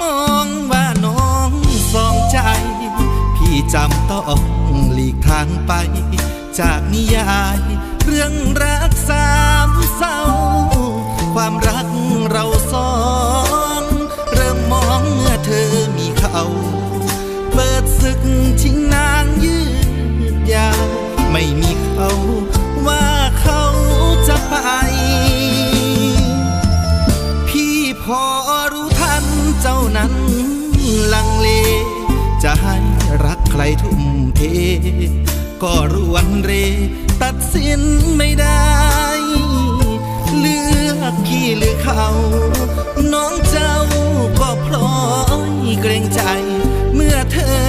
มองว่าน้องสองใจ พี่จำต้องหลีกทางไป จากนิยาย รักใครทุ่มเท ก็รวนเร ตัดสินไม่ได้ เลือกพี่หรือเขา น้องเจ้าก็พลอยเกรงใจ เมื่อเธอ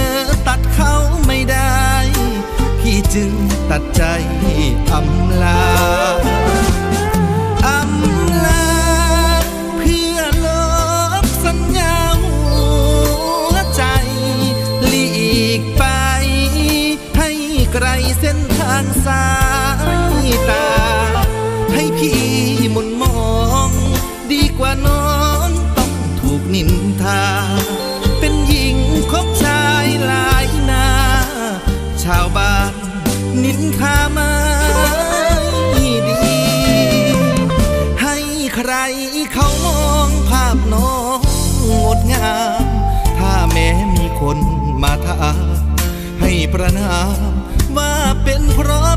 ตัดเขาไม่ได้ พี่จึงตัดใจอำลา ให้พี่หมุนมอง ดีกว่าน้องต้องถูกนินทา เป็นหญิงคบชายหลายนา ชาวบ้านนินทามาดี ให้ใครเขามองภาพน้องงดงาม ถ้าแม้มีคนมาถามให้ประนามว่าเป็นเพราะ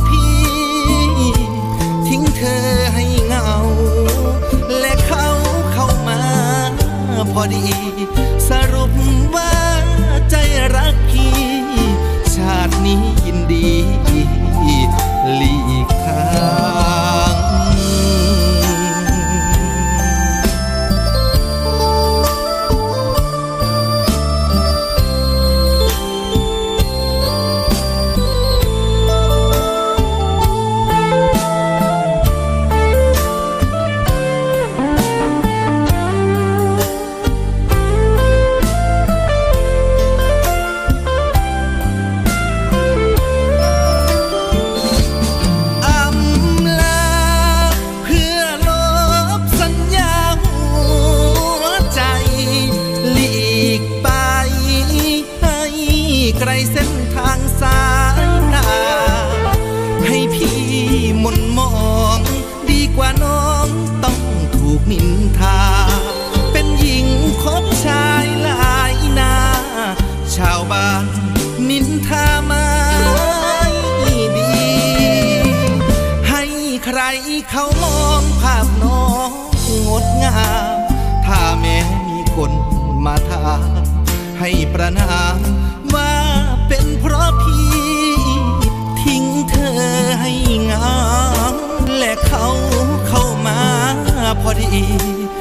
พอ ทางสายตาให้พี่หมนมอง ดีกว่าน้องต้องถูกนินทา เป็นหญิงคบชายหลายนา ชาวบ้านนินทามาดี ให้ใครเขามองภาพน้องงดงาม ถ้าแม้มีคนมาถามให้ประนาม พ